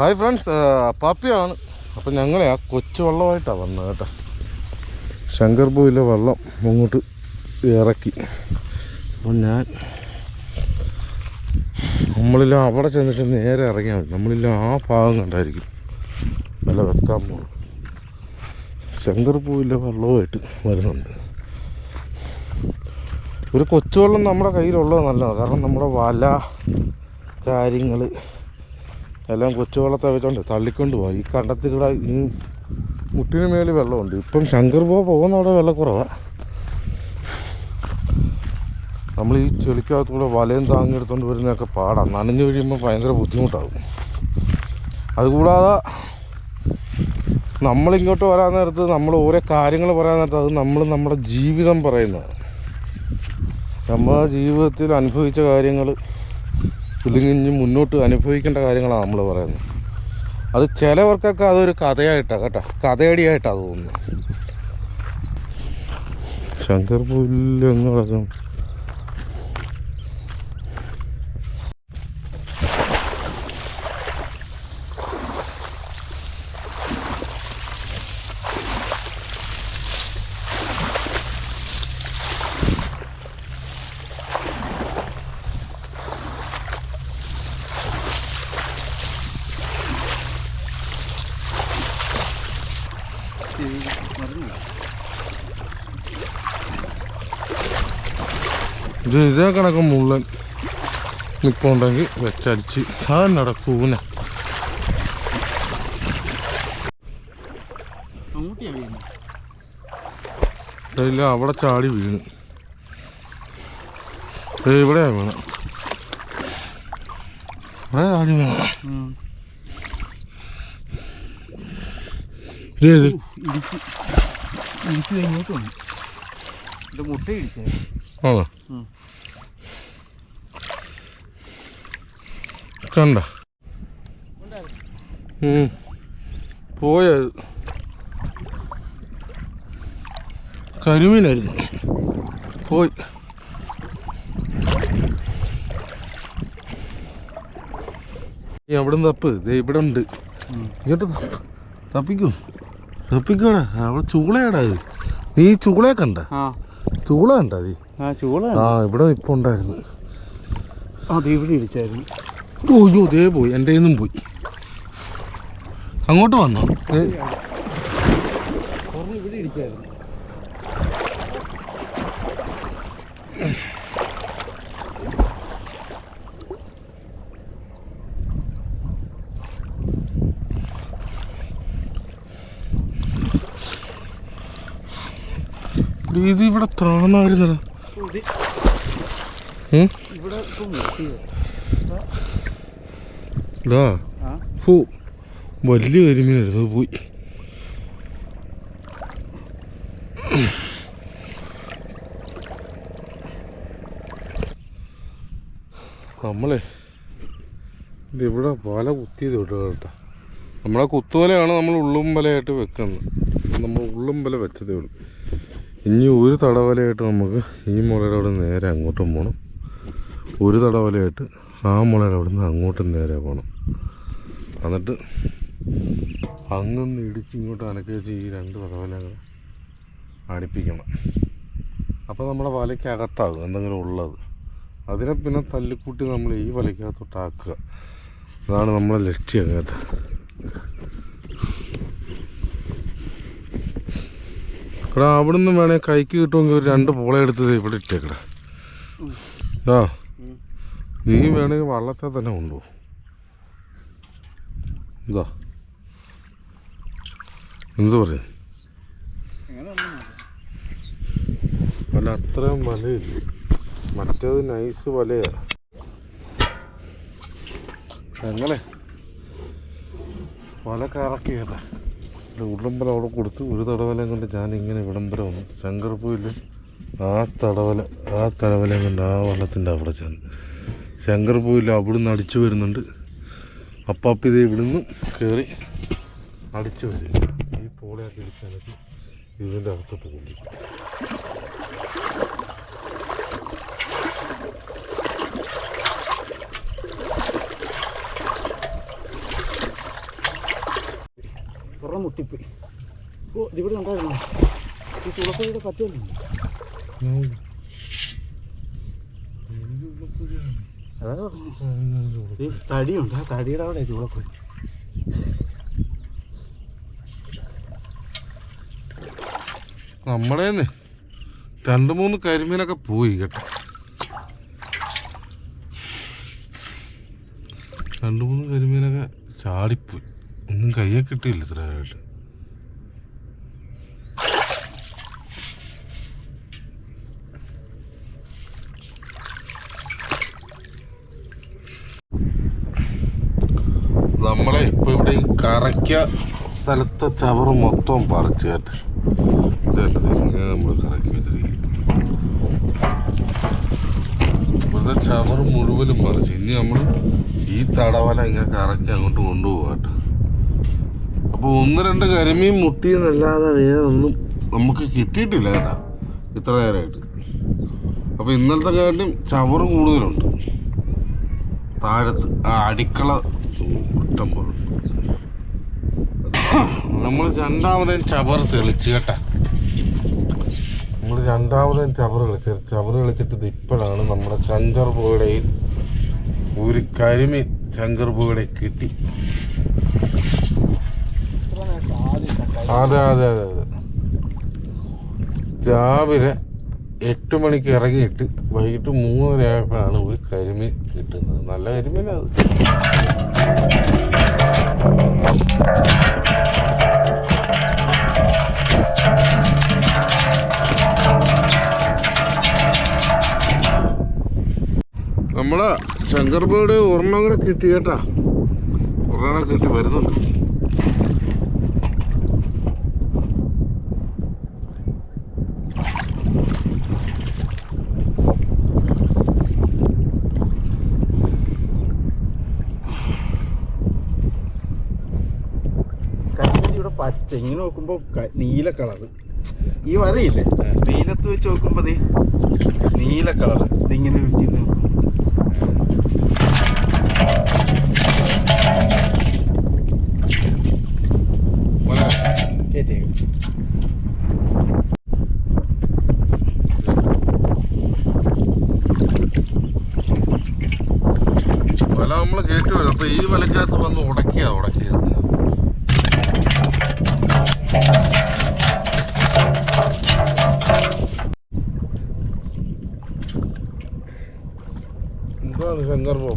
Hi friends പാപ്പിയാണ്. അപ്പം ഞങ്ങളെ ആ കൊച്ചു വള്ളമായിട്ടാണ് വന്നത് കേട്ടോ. ശങ്കർപൂവിലെ വെള്ളം അങ്ങോട്ട് ഇറക്കി. അപ്പം ഞാൻ നമ്മളെല്ലാം അവിടെ ചെന്നിട്ട് നേരെ ഇറങ്ങിയാൽ മതി. നമ്മളെല്ലാം ആ ഭാഗം കണ്ടായിരിക്കും. നല്ല വെക്കാൻ പോകും ശങ്കർപൂവിലെ വെള്ളവുമായിട്ട് വരുന്നുണ്ട്. ഒരു കൊച്ചുവെള്ളം നമ്മുടെ കയ്യിലുള്ളത് നല്ലതാണ് കാരണം നമ്മുടെ വല കാര്യങ്ങൾ എല്ലാം കൊച്ചുവെള്ളത്തെ വെച്ചോണ്ട് തള്ളിക്കൊണ്ട് പോവാം. ഈ കണ്ടത്തിൽ കൂടെ ഈ മുട്ടിന് മേൽ വെള്ളമുണ്ട്. ഇപ്പം ശങ്കർ പോ പോകുന്ന അവിടെ വെള്ളക്കുറവാണ് നമ്മൾ ഈ ചെളിക്കകത്ത് കൂടെ വലയും താങ്ങിയെടുത്തോണ്ട് വരുന്നതൊക്കെ പാടാണ് നനഞ്ഞു കഴിയുമ്പോൾ ഭയങ്കര ബുദ്ധിമുട്ടാകും. അതുകൂടാതെ നമ്മളിങ്ങോട്ട് വരാൻ നേരത്ത് നമ്മൾ ഓരോ കാര്യങ്ങൾ പറയാൻ നേരത്ത് അത് നമ്മൾ നമ്മുടെ ജീവിതം പറയുന്നതാണ്. നമ്മുടെ ജീവിതത്തിൽ അനുഭവിച്ച കാര്യങ്ങൾ ഇനി മുന്നോട്ട് അനുഭവിക്കേണ്ട കാര്യങ്ങളാണ് നമ്മൾ പറയുന്നത്. അത് ചിലവർക്കൊക്കെ അതൊരു കഥയായിട്ടാണ് കേട്ടോ. കഥയടിയായിട്ടാണ് തോന്നുന്നത്. ശങ്കർ പുല്ലങ്ങളൊക്കെ ഇത് ഇതേ കണക്ക് മുള്ളൻ നിൽപ്പുണ്ടെങ്കിൽ വെച്ചടിച്ച്. അത് നടക്കൂന മമ്മൂട്ടിയാ വീഴുന്നത് ഇല്ല അവിടെ ചാടി വീണ്. ഇവിടെ വീണ്. ഇവിടെ ചാടി വീണ്. ഇതേ ഇത് ഇടിച്ച്. ഇടിച്ച് ഇങ്ങോട്ട് വന്നു. എന്റെ മുട്ട ഇടിച്ചായിരുന്നു ആണോ? കണ്ട? പോയത് കരിമീനായിരുന്നു. പോയി. അവിടെ നിന്ന് തപ്പ്. ഇവിടെ ഉണ്ട്. ഇങ്ങോട്ട് തപ്പ്. തപ്പിക്കോ. തപ്പിക്കോടാ. അവിടെ ചൂളയാടാ ഇത്. നീ ചൂളയെ കണ്ട? ചൂള കണ്ടാ നീ? ആ ചൂള ആ ഇവിടെ ഇപ്പൊ ഉണ്ടായിരുന്നു. അത് ഇവിടെ ഇടിച്ചായിരുന്നു. ഓയ്യോ ദേ പോയി എന്റെ നിന്നും പോയി. അങ്ങോട്ട് വന്നോ? ഇത് ഇവിടെ താന്നായിരുന്നല്ലോ? ഇവിടെ ഇതാ ഹൂ വലിയ അത് പോയി നമ്മളെ ഇതിവിടെ വല കുത്തിയത് വിട്ടു കേട്ടോ. നമ്മളെ കുത്തുവലയാണ് നമ്മൾ ഉള്ളും വലയായിട്ട് വെക്കുന്നത്. നമ്മൾ ഉള്ളും വല വെച്ചതേ ഉള്ളൂ. ഇനി ഒരു തടവലയായിട്ട് നമുക്ക് ഈ മുളയുടെ അവിടെ നേരെ അങ്ങോട്ടും പോകണം ഒരു തടവലയായിട്ട് ആ മുളയുടെ അവിടെ നിന്ന് അങ്ങോട്ടും നേരെ പോകണം എന്നിട്ട് അങ്ങൊന്ന് ഇടിച്ച് ഇങ്ങോട്ട് അനക്കി വെച്ച് ഈ രണ്ട് തടവലങ്ങൾ അടുപ്പിക്കണം. അപ്പോൾ നമ്മുടെ വലയ്ക്ക് അകത്താകും എന്തെങ്കിലും ഉള്ളത്. അതിനെ പിന്നെ തല്ലിക്കൂട്ടി നമ്മൾ ഈ വലയ്ക്കകത്തോട്ടാക്കുക അതാണ് നമ്മുടെ ലക്ഷ്യം കേട്ടോ. എടാ അവിടുന്ന് വേണേ കൈക്ക് കിട്ടുമെങ്കിൽ ഒരു രണ്ട് പോള എടുത്ത് ഇവിടെ ഇട്ടേക്കടാ ആ. നീ വേണമെങ്കിൽ വള്ളത്തെ തന്നെ കൊണ്ടുപോകും ഇതാ എന്ത് പറയും. അല്ല അത്രയും വലയില്ല മറ്റേത് നൈസ് വലയാ ഞങ്ങളെ വല കറക്കിയല്ല ഉള്ളമ്പല അവിടെ കൊടുത്ത്. ഒരു തടവലയും കൊണ്ട് ഞാൻ ഇങ്ങനെ ഇവിടംബരം വന്നു. ശങ്കർപൂരിൽ ആ തടവല ആ തടവലയും കൊണ്ട് ആ വള്ളത്തിന്റെ അവിടെ ചെന്ന്. ശങ്കർപൂരിൽ അവിടുന്ന് അടിച്ചു വരുന്നുണ്ട്. അപ്പാപ്പി ഇത് ഇവിടുന്ന് കയറി അടിച്ചു വരും. ഈ പോളയൊക്കെ ഇടിച്ചാണെങ്കിൽ ഇതിന്റെ അകത്തോട്ട് കൊണ്ടു പൊട്ടിപ്പോയി ഓ ഇതിവിടെ ഉണ്ടായിരുന്നു? ഈ തുളപ്പുഴയുടെ പറഞ്ഞു ഈ തടിയുണ്ട്. ആ തടിയുടെ അവിടെ ചുളപ്പൊഴി നമ്മളേന്ന് രണ്ട് മൂന്ന് കരിമീനൊക്കെ പോയി കേട്ടോ. രണ്ട് മൂന്ന് കരിമീനൊക്കെ ചാടിപ്പോയി. ഒന്നും കയ്യെ കിട്ടിയില്ല ഇത്രയായിട്ട് നമ്മളെ ഇപ്പൊ ഇവിടെ ഈ കറയ്ക്ക സ്ഥലത്തെ ചവറ് മൊത്തം പറിച്ചു കേട്ട്. ഇങ്ങനെ നമ്മൾ കറക്കി ഇവിടുത്തെ ചവറ് മുഴുവനും പറിച്ചു. ഇനി നമ്മൾ ഈ തടവല ഇങ്ങനെ കറക്കി അങ്ങോട്ട് കൊണ്ടുപോകട്ടെ അപ്പോൾ ഒന്ന് രണ്ട് കരിമീൻ മുട്ടിയെന്നല്ലാതെ വേറെ ഒന്നും നമുക്ക് കിട്ടിയിട്ടില്ല കേട്ടാ. ഇത്ര നേരമായിട്ട് അപ്പോൾ ഇന്നലത്തെ കാര്യം ചവറ് കൂടുതലുണ്ട്. താഴത്ത് ആ അടിക്കള ഇഷ്ടം പോലെ നമ്മൾ രണ്ടാമതും ചവർ തെളിച്ച് കേട്ടാ. നമ്മൾ രണ്ടാമതും ചവർ കളിച്ച ചവർ കളിച്ചിട്ട് ഇപ്പോഴാണ് നമ്മുടെ ശങ്കർ പുകടയിൽ ഒരു കരിമീൻ ശങ്കർ പുകടയിൽ കിട്ടി. അതെ അതെ അതെ അതെ. രാവിലെ എട്ട് മണിക്ക് ഇറങ്ങിയിട്ട് വൈകിട്ട് മൂന്നര ആയപ്പോഴാണ് ഒരു കരിമീൻ കിട്ടുന്നത്. നല്ല കരിമീനത് ശങ്കർബയുടെ ഒരെണ്ണം കൂടെ കിട്ടി കേട്ടാ. ഒരെണ്ണം കിട്ടി വരുന്നുണ്ട്. ഇവിടെ പച്ച. ഇങ്ങനെ നോക്കുമ്പോൾ നീല കളറ്. ഈ വരയില്ലേ? നീലത്ത് വെച്ച് നോക്കുമ്പോൾ നീല കളർ ഇതിങ്ങനെ വിരിഞ്ഞ് ഈ വലക്കകത്ത് വന്ന് ഉടക്കിയ ഉടക്കിയത്. എന്താണ് ശങ്കർ പോ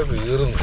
abi yırılmış.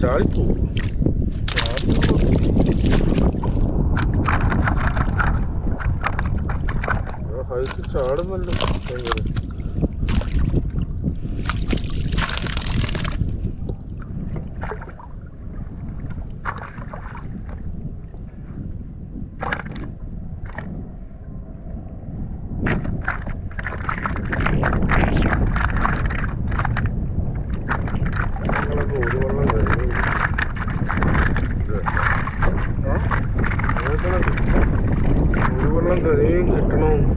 ചാടിപ്പോ ഹൈറ്റ് ചാടുന്നല്ലോ ഭയങ്കര பார்க்கணும்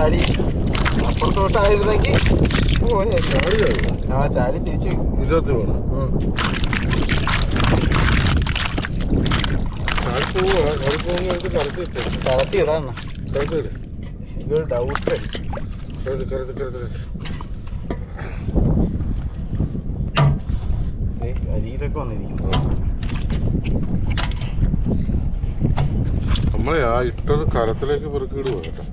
ചാടി. അപ്പുറത്തോട്ടായിരുന്നെങ്കിൽ ആ ചാടി തിരിച്ച് ഇതിനകത്ത് വേണം കടത്തി ഇതൊരു ഡൗട്ട് അരിയിലൊക്കെ വന്നിരിക്കുന്നു. നമ്മളെ ആ ഇട്ടത് കരത്തിലേക്ക് പെറുക്കിടുക കേട്ടോ.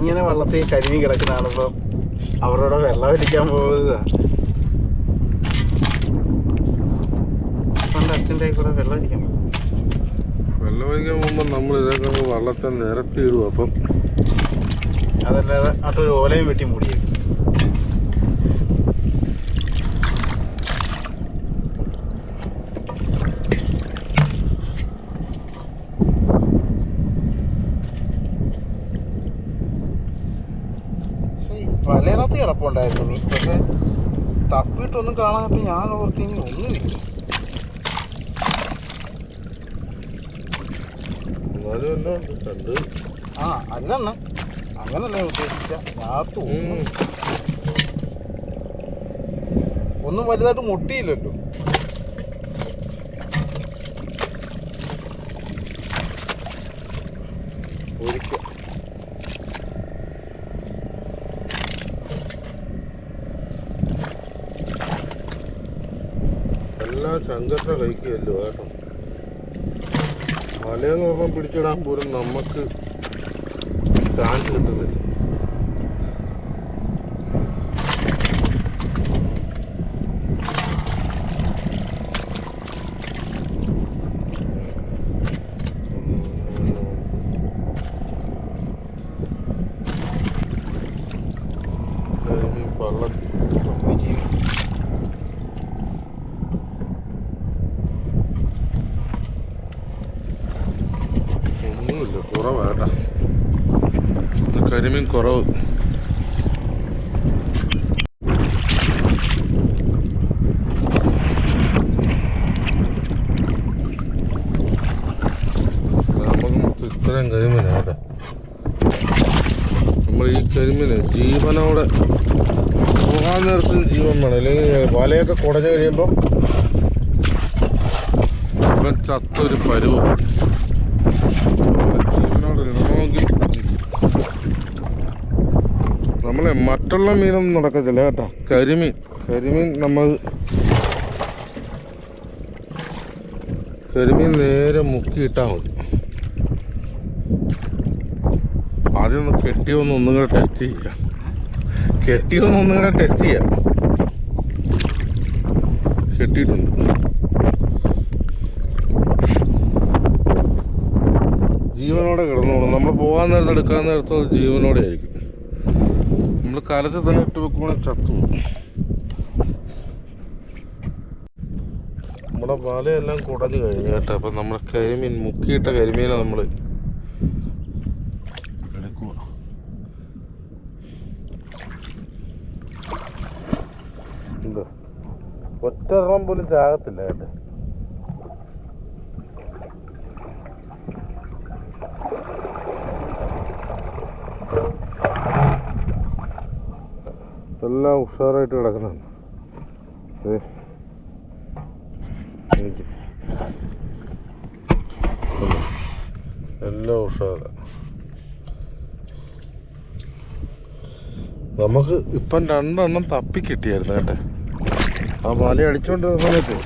ഇങ്ങനെ വെള്ളത്തിൽ കരിഞ്ഞു കിടക്കുന്നതാണ് ഇപ്പൊ അവരോട് വെള്ളം വലിക്കാൻ പോകുന്നത് പണ്ട് അച്ഛന്റെ കൂടെ വെള്ളം അടിക്കാൻ വെള്ളം ഒഴിക്കാൻ പോകുമ്പോൾ നമ്മൾ ഇതൊക്കെ വള്ളത്തെ നിരത്തിയിടും അപ്പം. അതല്ലാതെ അട്ടൊരു ഓലയും വെട്ടി മൂടിയേക്കും. വലയിനകത്ത് കിടപ്പുണ്ടായിരുന്നു. നീ പക്ഷെ തപ്പിയിട്ടൊന്നും കാണാനപ്പോ ഞാൻ ഓർത്തി ഇനി ഒന്നുമില്ല. ആ അല്ലെന്ന് അങ്ങനല്ല ഉദ്ദേശിച്ച. ഉം. ഒന്നും വലുതായിട്ട് മുട്ടിയില്ലല്ലോ. ഒരിക്കൽ എല്ലാം ചങ്കത്തെ കഴിക്കുകയല്ലോ കേട്ടോ വലയെന്ന് പറഞ്ഞാൽ പിടിച്ചിടാൻ പോലും നമുക്ക് ചാൻസ് കിട്ടുന്നില്ല. പള്ളത്തിൽ ഒന്നുമില്ല കരിമീൻ കുറവ്. ഇത്രയും കരിമീനാ കേട്ടോ. നമ്മൾ ഈ കരിമീന് ജീവനോടെ പോകാൻ നേരത്തും ജീവൻ വേണം. അല്ലെങ്കിൽ വലയൊക്കെ കുടഞ്ഞു കഴിയുമ്പോൾ ഇവൻ ചത്തൊരു പരുവം ജീവനോടെ ഇടണമെങ്കിൽ നമ്മളെ മറ്റുള്ള മീനൊന്നും നടക്കത്തില്ല കേട്ടോ. കരിമീൻ. കരിമീൻ നമ്മൾ കരിമീൻ നേരെ മുക്കിയിട്ടാൽ മതി. ആദ്യം ഒന്ന് കെട്ടിയൊന്ന് ഒന്നും കൂടെ ടെസ്റ്റ് ചെയ്യാം. കെട്ടിയൊന്ന് ഒന്നും കൂടെ ടെസ്റ്റ് ചെയ്യാം. കെട്ടിയിട്ടുണ്ട്. ജീവനോടെ കിടന്നോളും. നമ്മൾ പോകാൻ നേരത്ത് എടുക്കാൻ നേരത്തോ ജീവനോടെ ആയിരിക്കും. നമ്മൾ കാലത്ത് തന്നെ ഇട്ട് വെക്കുവാണെങ്കിൽ ചത്തു. നമ്മുടെ വലയെല്ലാം കുടഞ്ഞു കഴിഞ്ഞു കേട്ടോ. അപ്പം നമ്മുടെ കരിമീൻ മുക്കിയിട്ട കരിമീനെ നമ്മൾ എടുക്കുക ഒറ്റെണ്ണം പോലും ചാകത്തില്ല കേട്ടോ. എല്ലാം ഉഷാറായിട്ട് കിടക്കുന്നുണ്ട്. എല്ലാം ഉഷാറ. നമുക്ക് ഇപ്പം രണ്ടെണ്ണം തപ്പി കിട്ടിയായിരുന്നു കേട്ടെ. ആ വല അടിച്ചോണ്ടിരുന്ന സമയത്ത്.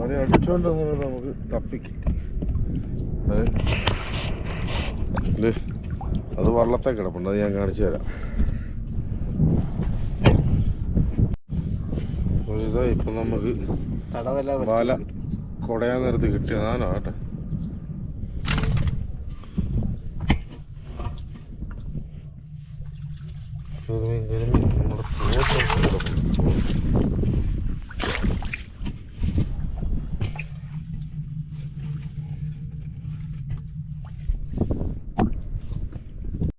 വല അടിച്ചോണ്ടിരുന്ന സമയത്ത് നമുക്ക് തപ്പി കിട്ടി. അത് വള്ളത്തെ കിടപ്പുണ്ട്. അത് ഞാൻ കാണിച്ചു തരാം. അപ്പോൾ ഇതാ ഇപ്പം നമുക്ക് തടവല വല കുടയാൻ നേരത്ത് കിട്ടിയതാണ് കേട്ടെ ചെറുമീൻ ചെറുമീൻ നമ്മുടെ.